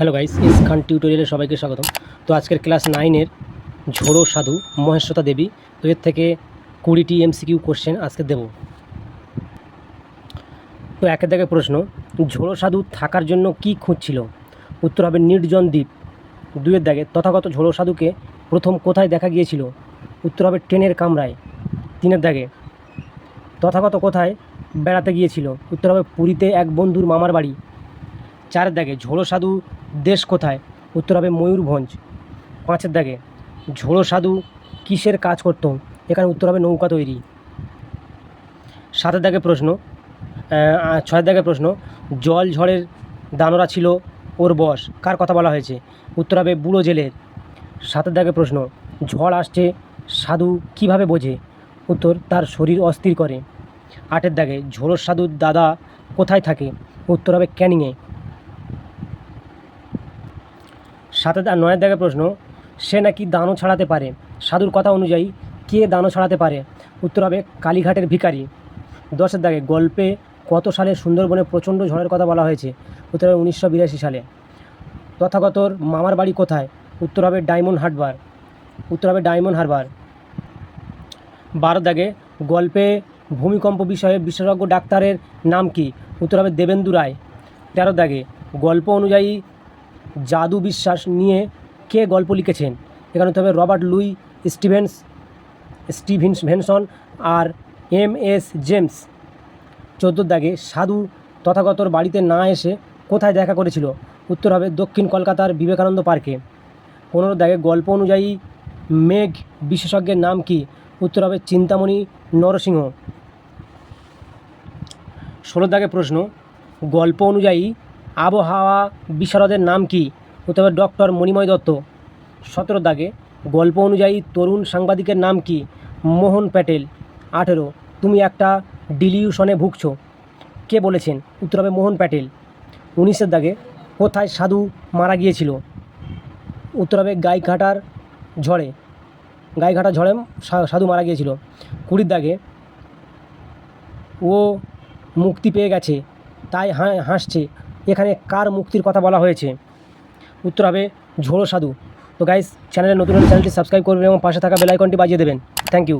Hello guys S খান টিউটোরিয়ালে সবাইকে স্বাগতম। তো আজকের ক্লাস নাইনের ঝোড়ো সাধু মহেশ্বতা দেবী, তো এর থেকে কুড়িটি এমসিকিউ কোশ্চেন আজকে দেব। তো একের দাগে প্রশ্ন, ঝোড়ো সাধু থাকার জন্য কি খুঁজছিল? উত্তর হবে নির্জন দ্বীপ। দুয়ের দাগে, তথাগত ঝোড়ো সাধুকে প্রথম কোথায় দেখা গিয়েছিল? উত্তর হবে ট্রেনের কামরায়। তিনের দাগে, তথাগত কোথায় বেড়াতে গিয়েছিল? উত্তর হবে পুরীতে এক বন্ধুর মামার বাড়ি। চারের দাগে, ঝোড়ো সাধু দেশ কোথায়? উত্তর হবে ময়ূরভঞ্জ। পাঁচের দাগে, ঝোড়ো সাধু কিসের কাজ করত? এখানে উত্তর হবে নৌকা তৈরি। সাতের দাগে প্রশ্ন ছয়ের দাগে প্রশ্ন, জল ঝড়ের দানরা ছিল ওর বস। কার কথা বলা হয়েছে? উত্তর হবে বুড়ো জেলের। সাতের দাগে প্রশ্ন, ঝড় আসছে, সাধু কীভাবে বোঝে? উত্তর, তার শরীর অস্থির করে। আটের দাগে ঝোড়োর সাধুর দাদা কোথায় থাকে? উত্তর হবে ক্যানিংয়ে। সাথে নয়ের দাগে প্রশ্ন, সে নাকি দানও ছাড়াতে পারে? সাধুর কথা অনুযায়ী, কে দানও ছাড়াতে পারে? উত্তর হবে, কালীঘাটের ভিখারি। দশের দাগে, গল্পে কত সালে সুন্দরবনে প্রচণ্ড ঝড়ের কথা বলা হয়েছে? উত্তর হবে, উনিশশো বিরাশি সালে। তথাগতর, মামার বাড়ি কোথায়? উত্তর হবে, ডায়মন্ড হারবার। উত্তর হবে, ডায়মন্ড হারবার। বারো দাগে, গল্পে ভূমিকম্প বিষয়ে বিশেষজ্ঞ ডাক্তারের নাম কি? উত্তর হবে, দেবেন্দু রায়। তেরো দাগে, গল্প অনুযায়ী জাদু বিশ্বাস নিয়ে কে গল্প লিখেছেন? এখানে হতে হবে Robert Louis, Stevens Stevenson আর এম এস জেমস। চোদ্দোর দাগে সাধু তথাগতর বাড়িতে না এসে কোথায় দেখা করেছিল? উত্তর হবে দক্ষিণ কলকাতার বিবেকানন্দ পার্কে। পনেরো দাগে গল্প অনুযায়ী মেঘ বিশেষজ্ঞের নাম কি? উত্তর হবে চিন্তামণি নরসিংহ। ষোলো দাগে প্রশ্ন, গল্প অনুযায়ী আবহাওয়া বিশারদের নাম কি? উত্তর হবে ডক্টর মণিময় দত্ত। সতেরো দাগে গল্প অনুযায়ী তরুণ সাংবাদিকের নাম কি? মোহন প্যাটেল। আঠেরো, তুমি একটা ডিলিউশনে ভুগছো। কে বলেছেন? উত্তর হবে মোহন প্যাটেল। উনিশের দাগে কোথায় সাধু মারা গিয়েছিল? উত্তর হবে গাইঘাটার ঝড়ে। গাইঘাটার ঝড়ে সাধু মারা গিয়েছিল। কুড়ির দাগে ও মুক্তি পেয়ে গেছে। তাই হাসছে। এখানে কার মুক্তির কথা বলা হয়েছে? উত্তর হবে ঝোড়ো সাধু। তো গাইস চ্যানেলে নতুন চ্যানেলটি সাবস্ক্রাইব করবেন এবং পাশে থাকা বেলাইকনটি বাজিয়ে দেবেন। Thank you